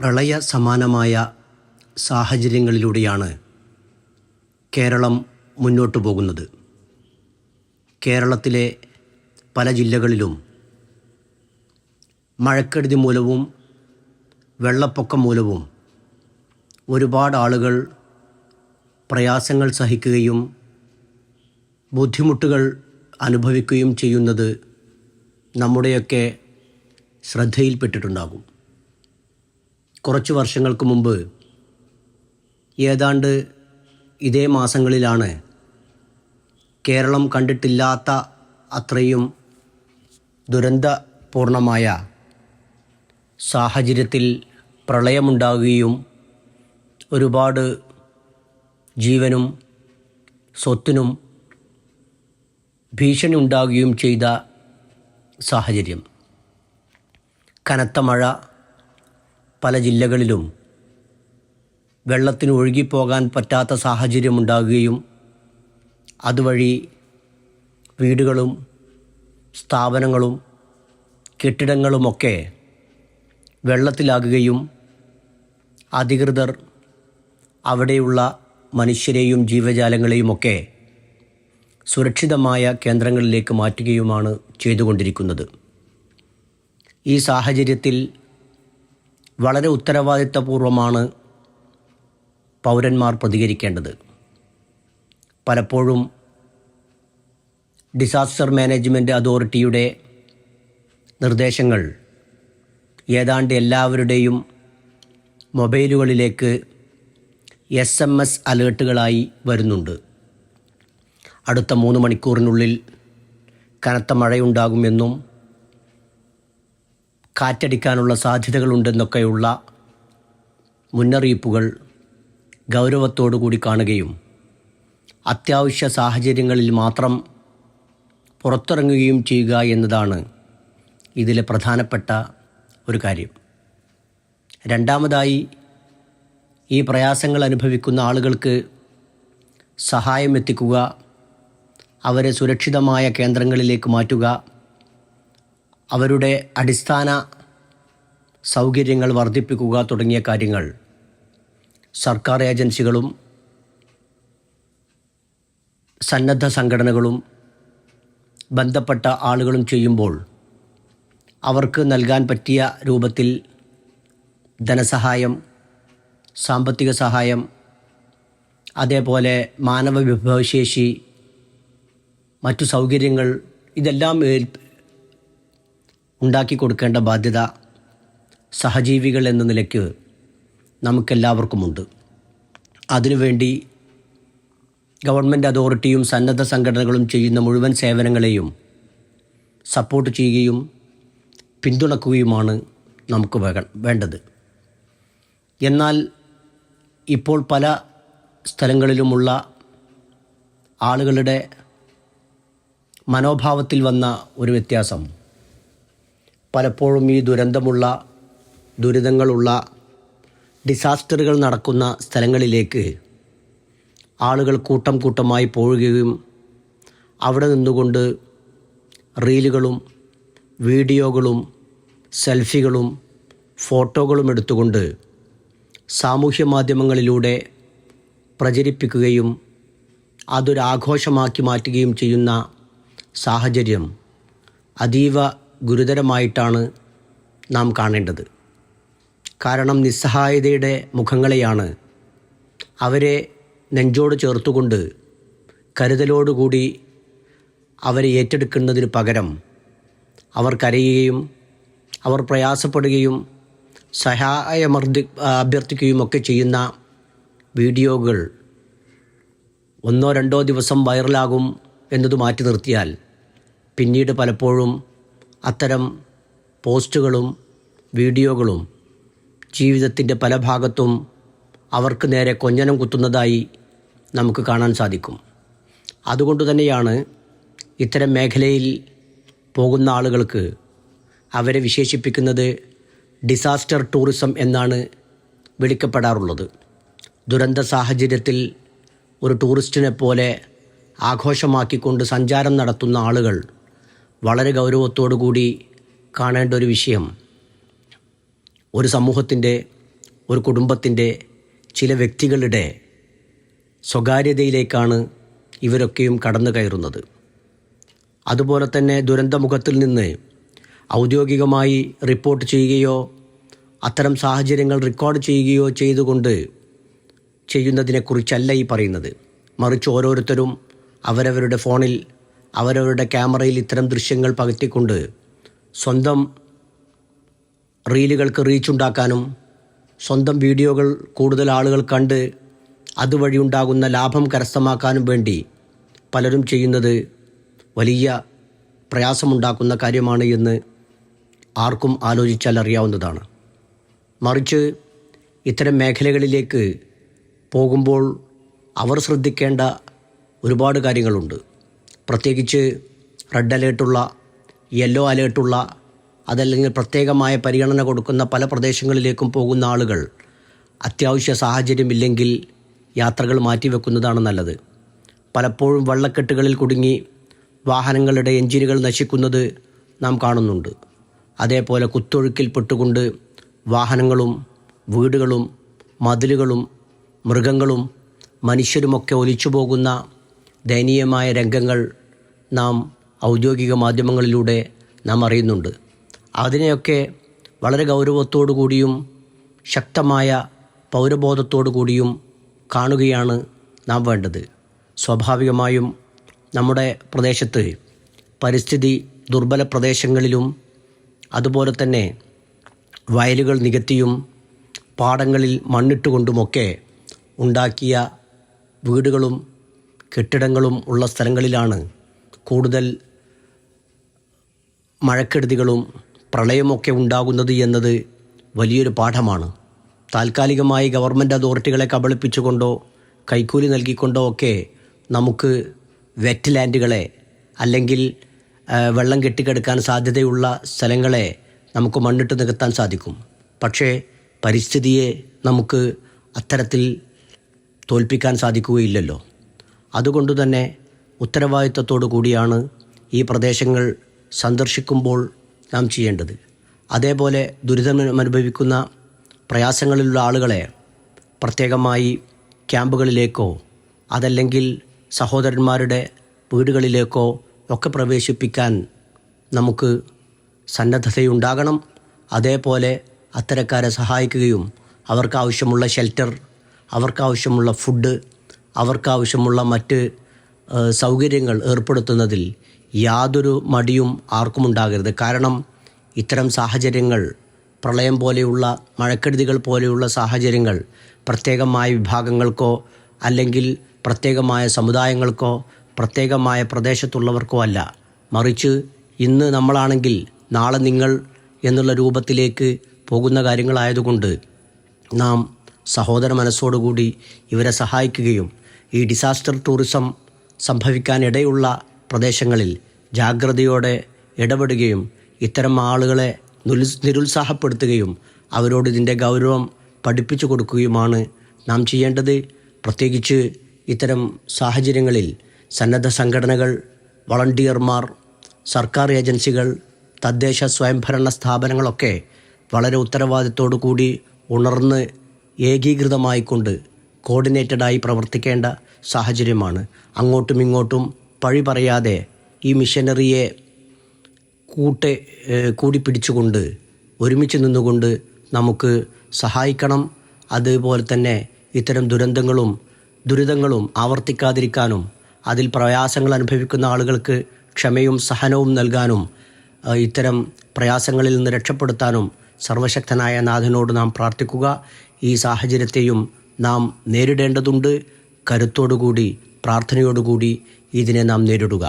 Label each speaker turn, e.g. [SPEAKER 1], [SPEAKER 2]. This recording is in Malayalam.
[SPEAKER 1] പ്രളയ സമാനമായ സാഹചര്യങ്ങളിലൂടെയാണ് കേരളം മുന്നോട്ടു പോകുന്നത്. കേരളത്തിലെ പല ജില്ലകളിലും മഴക്കെടുതി മൂലവും വെള്ളപ്പൊക്കം മൂലവും ഒരുപാട് ആളുകൾ പ്രയാസങ്ങൾ സഹിക്കുകയും ബുദ്ധിമുട്ടുകൾ അനുഭവിക്കുകയും ചെയ്യുന്നത് നമ്മുടെയൊക്കെ ശ്രദ്ധയിൽപ്പെട്ടിട്ടുണ്ടാകും. കുറച്ച് വർഷങ്ങൾക്ക് മുമ്പ് ഏതാണ്ട് ഇതേ മാസങ്ങളിലാണ് കേരളം കണ്ടിട്ടില്ലാത്ത അത്രയും ദുരന്തപൂർണമായ സാഹചര്യത്തിൽ പ്രളയമുണ്ടാകുകയും ഒരുപാട് ജീവനും സ്വത്തിനും ഭീഷണി ഉണ്ടാകുകയും ചെയ്ത സാഹചര്യം. കനത്ത മഴ പല ജില്ലകളിലും വെള്ളത്തിന് ഒഴുകിപ്പോകാൻ പറ്റാത്ത സാഹചര്യം ഉണ്ടാകുകയും അതുവഴി വീടുകളും സ്ഥാപനങ്ങളും കെട്ടിടങ്ങളുമൊക്കെ വെള്ളത്തിലാകുകയും അധികൃതർ അവിടെയുള്ള മനുഷ്യരെയും ജീവജാലങ്ങളെയുമൊക്കെ സുരക്ഷിതമായ കേന്ദ്രങ്ങളിലേക്ക് മാറ്റുകയുമാണ് ചെയ്തുകൊണ്ടിരിക്കുന്നത്. ഈ സാഹചര്യത്തിൽ വളരെ ഉത്തരവാദിത്തപൂർവമാണ് പൗരന്മാർ പ്രതികരിക്കേണ്ടത്. പലപ്പോഴും ഡിസാസ്റ്റർ മാനേജ്മെന്റ് അതോറിറ്റിയുടെ നിർദ്ദേശങ്ങൾ ഏതാണ്ട് എല്ലാവരുടെയും മൊബൈലുകളിലേക്ക് എസ് എം എസ് അലേർട്ടുകളായി വരുന്നുണ്ട്. അടുത്ത മൂന്ന് മണിക്കൂറിനുള്ളിൽ കനത്ത മഴയുണ്ടാകുമെന്നും കാറ്റടിക്കാനുള്ള സാധ്യതകളുണ്ടെന്നൊക്കെയുള്ള മുന്നറിയിപ്പുകൾ ഗൗരവത്തോടു കൂടി കാണുകയും അത്യാവശ്യ സാഹചര്യങ്ങളിൽ മാത്രം പുറത്തിറങ്ങുകയും ചെയ്യുക എന്നതാണ് ഇതിലെ പ്രധാനപ്പെട്ട ഒരു കാര്യം. രണ്ടാമതായി ഈ പ്രയാസങ്ങൾ അനുഭവിക്കുന്ന ആളുകൾക്ക് സഹായം എത്തിക്കുക അവരെ സുരക്ഷിതമായ കേന്ദ്രങ്ങളിലേക്ക് മാറ്റുക അവരുടെ അടിസ്ഥാന സൗകര്യങ്ങൾ വർദ്ധിപ്പിക്കുക തുടങ്ങിയ കാര്യങ്ങൾ സർക്കാർ ഏജൻസികളും സന്നദ്ധ സംഘടനകളും ബന്ധപ്പെട്ട ആളുകളും ചെയ്യുമ്പോൾ അവർക്ക് നൽകാൻ പറ്റിയ രൂപത്തിൽ ധനസഹായം സാമ്പത്തിക സഹായം അതേപോലെ മാനവ വിഭവശേഷി മറ്റു സൗകര്യങ്ങൾ ഇതെല്ലാം ഉണ്ടാക്കി കൊടുക്കേണ്ട ബാധ്യത സഹജീവികൾ എന്ന നിലയ്ക്ക് നമുക്കെല്ലാവർക്കുമുണ്ട്. അതിനുവേണ്ടി ഗവൺമെന്റ് അതോറിറ്റിയും സന്നദ്ധ സംഘടനകളും ചെയ്യുന്ന മുഴുവൻ സേവനങ്ങളെയും സപ്പോർട്ട് ചെയ്യുകയും പിന്തുണക്കുകയുമാണ് നമുക്ക് വേണ്ടത്. എന്നാൽ ഇപ്പോൾ പല സ്ഥലങ്ങളിലുമുള്ള ആളുകളുടെ മനോഭാവത്തിൽ വന്ന ഒരു വ്യത്യാസം പലപ്പോഴും ഈ ദുരന്തമുള്ള ദുരിതങ്ങളുള്ള ഡിസാസ്റ്ററുകൾ നടക്കുന്ന സ്ഥലങ്ങളിലേക്ക് ആളുകൾ കൂട്ടം കൂട്ടമായി പോവുകയും അവിടെ നിന്നുകൊണ്ട് റീലുകളും വീഡിയോകളും സെൽഫികളും ഫോട്ടോകളും എടുത്തുകൊണ്ട് സാമൂഹ്യ മാധ്യമങ്ങളിലൂടെ പ്രചരിപ്പിക്കുകയും അതൊരാഘോഷമാക്കി മാറ്റുകയും ചെയ്യുന്ന സാഹചര്യം അതീവ ഗുരുതരമായിട്ടാണ് നാം കാണേണ്ടത്. കാരണം നിസ്സഹായതയുടെ മുഖങ്ങളെയാണ് അവരെ നെഞ്ചോട് ചേർത്തുകൊണ്ട് കരുതലോടുകൂടി അവരെ ഏറ്റെടുക്കുന്നതിന് പകരം അവർ കരയുകയും അവർ പ്രയാസപ്പെടുകയും സഹായമർദ്ദി അഭ്യർത്ഥിക്കുകയും ഒക്കെ ചെയ്യുന്ന വീഡിയോകൾ ഒന്നോ രണ്ടോ ദിവസം വൈറലാകും എന്നത് മാറ്റി നിർത്തിയാൽ പിന്നീട് പലപ്പോഴും അത്തരം പോസ്റ്റുകളും വീഡിയോകളും ജീവിതത്തിന്റെ പല ഭാഗത്തും അവർക്ക് നേരെ കൊഞ്ഞനം കുത്തുന്നതായി നമുക്ക് കാണാൻ സാധിക്കും. അതുകൊണ്ട് തന്നെയാണ് ഇത്തരം മേഖലയിൽ പോകുന്ന ആളുകൾക്ക് അവരെ വിശേഷിപ്പിക്കുന്നത് ഡിസാസ്റ്റർ ടൂറിസം എന്നാണ് വിളിക്കപ്പെടാറുള്ളത്. ദുരന്ത സാഹചര്യത്തിൽ ഒരു ടൂറിസ്റ്റിനെ പോലെ ആഘോഷമാക്കിക്കൊണ്ട് സഞ്ചാരം നടത്തുന്ന ആളുകൾ വളരെ ഗൗരവത്തോടു കൂടി കാണേണ്ട ഒരു വിഷയം ഒരു സമൂഹത്തിന്റെ ഒരു കുടുംബത്തിന്റെ ചില വ്യക്തികളുടെ സ്വകാര്യതയിലേക്കാണ് ഇവരൊക്കെയും കടന്നു കയറുന്നത്. അതുപോലെ തന്നെ ദുരന്തമുഖത്തിൽ നിന്ന് ഔദ്യോഗികമായി റിപ്പോർട്ട് ചെയ്യുകയോ അത്തരം സാഹചര്യങ്ങൾ റെക്കോർഡ് ചെയ്യുകയോ ചെയ്തുകൊണ്ട് ചെയ്യുന്നതിനെക്കുറിച്ചല്ല ഈ പറയുന്നത്. മറിച്ച് ഓരോരുത്തരും അവരവരുടെ ഫോണിൽ അവരവരുടെ ക്യാമറയിൽ ഇത്തരം ദൃശ്യങ്ങൾ പകറ്റിക്കൊണ്ട് സ്വന്തം റീലുകൾക്ക് റീച്ച് ഉണ്ടാക്കാനും സ്വന്തം വീഡിയോകൾ കൂടുതൽ ആളുകൾ കണ്ട് അതുവഴി ഉണ്ടാകുന്ന ലാഭം കരസ്ഥമാക്കാനും വേണ്ടി പലരും ചെയ്യുന്നത് വലിയ പ്രയാസമുണ്ടാക്കുന്ന കാര്യമാണ് എന്ന് ആർക്കും ആലോചിച്ചാൽ അറിയാവുന്നതാണ്. മറിച്ച് ഇത്തരം മേഖലകളിലേക്ക് പോകുമ്പോൾ അവർ ശ്രദ്ധിക്കേണ്ട ഒരുപാട് കാര്യങ്ങളുണ്ട്. പ്രത്യേകിച്ച് റെഡ് അലേർട്ടുള്ള യെല്ലോ അലേർട്ടുള്ള അതല്ലെങ്കിൽ പ്രത്യേകമായ പരിഗണന കൊടുക്കുന്ന പല പ്രദേശങ്ങളിലേക്കും പോകുന്ന ആളുകൾ അത്യാവശ്യ സാഹചര്യമില്ലെങ്കിൽ യാത്രകൾ മാറ്റിവെക്കുന്നതാണ് നല്ലത്. പലപ്പോഴും വെള്ളക്കെട്ടുകളിൽ കുടുങ്ങി വാഹനങ്ങളുടെ എഞ്ചിനുകൾ നശിക്കുന്നത് നാം കാണുന്നുണ്ട്. അതേപോലെ കുത്തൊഴുക്കിൽ പെട്ടുകൊണ്ട് വാഹനങ്ങളും വീടുകളും മതിലുകളും മൃഗങ്ങളും മനുഷ്യരുമൊക്കെ ഒലിച്ചു പോകുന്ന ദയനീയമായ രംഗങ്ങൾ നാം ഔദ്യോഗിക മാധ്യമങ്ങളിലൂടെ നാം അറിയുന്നുണ്ട്. അതിനെയൊക്കെ വളരെ ഗൗരവത്തോടു കൂടിയും ശക്തമായ പൗരബോധത്തോടു കൂടിയും കാണുകയാണ് നാം വേണ്ടത്. സ്വാഭാവികമായും നമ്മുടെ പ്രദേശത്ത് പരിസ്ഥിതി ദുർബല പ്രദേശങ്ങളിലും അതുപോലെ തന്നെ വയലുകൾ നികത്തിയും പാടങ്ങളിൽ മണ്ണിട്ടുകൊണ്ടുമൊക്കെ ഉണ്ടാക്കിയ വീടുകളും കെട്ടിടങ്ങളും ഉള്ള സ്ഥലങ്ങളിലാണ് കൂടുതൽ മഴക്കെടുതികളും പ്രളയമൊക്കെ ഉണ്ടാകുന്നത് എന്നത് വലിയൊരു പാഠമാണ്. താൽക്കാലികമായി ഗവൺമെന്റ് അതോറിറ്റികളെ കബളിപ്പിച്ചുകൊണ്ടോ കൈക്കൂലി നൽകിക്കൊണ്ടോ ഒക്കെ നമുക്ക് വെറ്റ് ലാൻഡുകളെ അല്ലെങ്കിൽ വെള്ളം കെട്ടിക്കിടക്കാൻ സാധ്യതയുള്ള സ്ഥലങ്ങളെ നമുക്ക് മണ്ണിട്ട് നികത്താൻ സാധിക്കും. പക്ഷേ പരിസ്ഥിതിയെ നമുക്ക് അത്തരത്തിൽ തോൽപ്പിക്കാൻ സാധിക്കുകയില്ലല്ലോ. അതുകൊണ്ട് തന്നെ ഉത്തരവാദിത്തത്തോടു കൂടിയാണ് ഈ പ്രദേശങ്ങൾ സന്ദർശിക്കുമ്പോൾ നാം ചെയ്യേണ്ടത്. അതേപോലെ ദുരിതമനുഭവിക്കുന്ന പ്രയാസങ്ങളിലുള്ള ആളുകളെ പ്രത്യേകമായി ക്യാമ്പുകളിലേക്കോ അതല്ലെങ്കിൽ സഹോദരന്മാരുടെ വീടുകളിലേക്കോ ഒക്കെ പ്രവേശിപ്പിക്കാൻ നമുക്ക് സന്നദ്ധതയുണ്ടാകണം. അതേപോലെ അത്തരക്കാരെ സഹായിക്കുകയും അവർക്കാവശ്യമുള്ള ഷെൽട്ടർ അവർക്കാവശ്യമുള്ള ഫുഡ് അവർക്കാവശ്യമുള്ള മറ്റ് സൗകര്യങ്ങൾ ഏർപ്പെടുത്തുന്നതിൽ യാതൊരു മടിയും ആർക്കും ഉണ്ടാകരുത് കാരണം ഇത്തരം സാഹചര്യങ്ങൾ പ്രളയം പോലെയുള്ള മഴക്കെടുതികൾ പോലെയുള്ള സാഹചര്യങ്ങൾ പ്രത്യേകമായ വിഭാഗങ്ങൾക്കോ അല്ലെങ്കിൽ പ്രത്യേകമായ സമുദായങ്ങൾക്കോ പ്രത്യേകമായ പ്രദേശത്തുള്ളവർക്കോ അല്ല. മറിച്ച് ഇന്ന് നമ്മളാണെങ്കിൽ നാളെ നിങ്ങൾ എന്നുള്ള രൂപത്തിലേക്ക് പോകുന്ന കാര്യങ്ങളായതുകൊണ്ട് നാം സഹോദര മനസ്സോടുകൂടി ഇവരെ സഹായിക്കുകയും ഈ ഡിസാസ്റ്റർ ടൂറിസം സംഭവിക്കാനിടയുള്ള പ്രദേശങ്ങളിൽ ജാഗ്രതയോടെ ഇടപെടുകയും ഇത്തരം ആളുകളെ നിരുത്സാഹപ്പെടുത്തുകയും അവരോട് ഇതിന്റെ ഗൗരവം പഠിപ്പിച്ചു കൊടുക്കുകയുമാണ് നാം ചെയ്യേണ്ടത്. പ്രത്യേകിച്ച് ഇത്തരം സാഹചര്യങ്ങളിൽ സന്നദ്ധ സംഘടനകൾ വളണ്ടിയർമാർ സർക്കാർ ഏജൻസികൾ തദ്ദേശ സ്വയംഭരണ സ്ഥാപനങ്ങളൊക്കെ വളരെ ഉത്തരവാദിത്തോടു കൂടി ഉണർന്ന് ഏകീകൃതമായിക്കൊണ്ട് കോർഡിനേറ്റഡായി പ്രവർത്തിക്കേണ്ട സാഹചര്യമാണ്. അങ്ങോട്ടും ഇങ്ങോട്ടും പഴി പറയാതെ ഈ മിഷനറിയെ കൂട്ടെ പിടിച്ചുകൊണ്ട് ഒരുമിച്ച് നിന്നുകൊണ്ട് നമുക്ക് സഹായിക്കണം. അതുപോലെ തന്നെ ഇത്തരം ദുരന്തങ്ങളും ദുരിതങ്ങളും ആവർത്തിക്കാതിരിക്കാനും അതിൽ പ്രയാസങ്ങൾ അനുഭവിക്കുന്ന ആളുകൾക്ക് ക്ഷമയും സഹനവും നൽകാനും ഇത്തരം പ്രയാസങ്ങളിൽ നിന്ന് രക്ഷപ്പെടുത്താനും സർവശക്തനായ നാഥനോട് നാം പ്രാർത്ഥിക്കുക. ഈ സാഹചര്യത്തെയും നാം നേരിടേണ്ടതുണ്ട്. കരുത്തോടുകൂടി പ്രാർത്ഥനയോടുകൂടി ഇതിനെ നാം നേരിടുക.